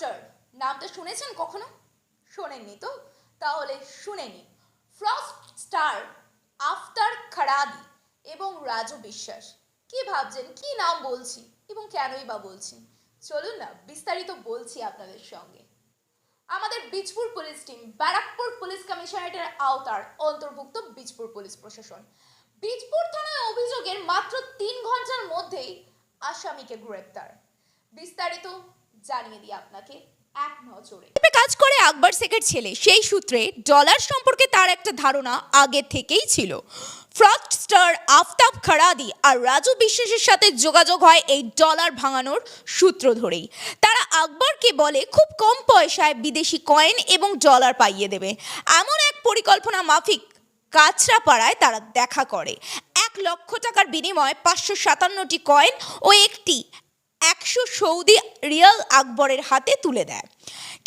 ফ্রডস্টার নামটা শুনেছেন কখনো? শোনেননি তো? তাহলে শুনে নিন ফ্রস্টার আফতার খাড়াদি এবং রাজু বিশ্বাস কি ভাবছেন? কি নাম বলছি? এবং কেনই বা বলছি? চলুন না, বিস্তারিত বলছি আপনাদের সঙ্গে। আমাদের Bijpur police team Barrackpore police কমিশনারেটের আওতার অন্তর্ভুক্ত বীজপুর পুলিশ প্রশাসন বীজপুর থানায় অভিযোগের মাত্র তিন ঘণ্টার মধ্যেই আসামিকে গ্রেপ্তার। বিস্তারিত জানিয়ে দিই আপনাকে, এক নজরে। কাজ করে আকবর শেখের ছেলে। সেই সূত্রে ডলার সম্পর্কে তার একটা ধারণা আগে থেকেই ছিল। ফ্রডস্টার আফতাব খারাদি আর রাজু বিশ্বাসের সাথে যোগাযোগ হয় এই ডলার ভাঙানোর সূত্র ধরেই। তারা আকবরকে বলে, খুব কম পয়সায় বিদেশি কয়েন এবং ডলার পাইয়ে দেবে। এমন এক পরিকল্পনা মাফিক কাঁচরাপাড়ায় তারা দেখা করে। এক লক্ষ টাকার বিনিময়ে পাঁচশো সাতান্নটি কয়েন ও একটি একশো সৌদি রিয়াল আকবরের হাতে তুলে দেয়।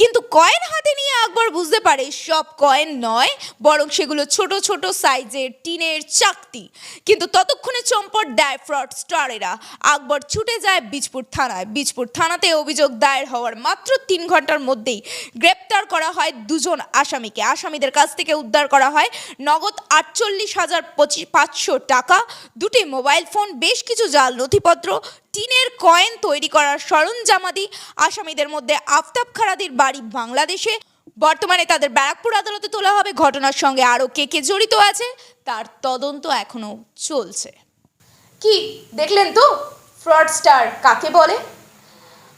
কিন্তু কয়েন হাতে নিয়ে আকবর বুঝতে পারে সব কয়েন নয়, বরং সেগুলো ছোট ছোট সাইজের টিনের চাকতি। কিন্তু ততক্ষণে চম্পট দেয় ফ্রড স্টারেরা। আকবর ছুটে যায় বীজপুর থানায়। বীজপুর থানাতে অভিযোগ দায়ের হওয়ার মাত্র তিন ঘণ্টার মধ্যেই গ্রেপ্তার করা হয় দুজন আসামিকে। আসামিদের কাছ থেকে উদ্ধার করা হয় নগদ আটচল্লিশ হাজার পঁচিশ পাঁচশো টাকা, দুটি মোবাইল ফোন, বেশ কিছু জাল, নথিপত্র, টিনের কয়েন তৈরি করার সরঞ্জামাদি। আসামিদের মধ্যে আফতাব খারাদির বাড়ি বাংলাদেশে। বর্তমানে তাদের ব্যারাকপুর আদালতে তোলা হবে। ঘটনার সঙ্গে আরও কে কে জড়িত আছে, তার তদন্ত এখনও চলছে। কি, দেখলেন তো? ফ্রডস্টার কাকে বলে?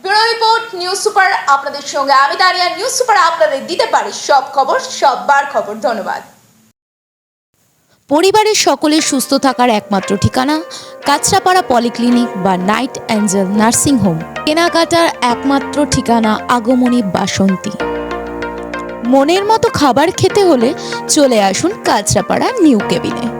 ব্যুরো রিপোর্ট, নিউজ সুপার আপনাদের সঙ্গে। আমি দাঁড়িয়ে, নিউজ সুপার আপনাদের দিতে পারি। সব খবর, সববার খবর। ধন্যবাদ। পরিবারের সকলের সুস্থ থাকার একমাত্র ঠিকানা কাছড়াপাড়া পলিক্লিনিক বা নাইট অ্যাঞ্জেল নার্সিং হোম। কেনাকাটার একমাত্র ঠিকানা আগমনী বাসন্তী। মনের মতো খাবার খেতে হলে চলে আসুন কাঁচরাপাড়া নিউ কেবিনে।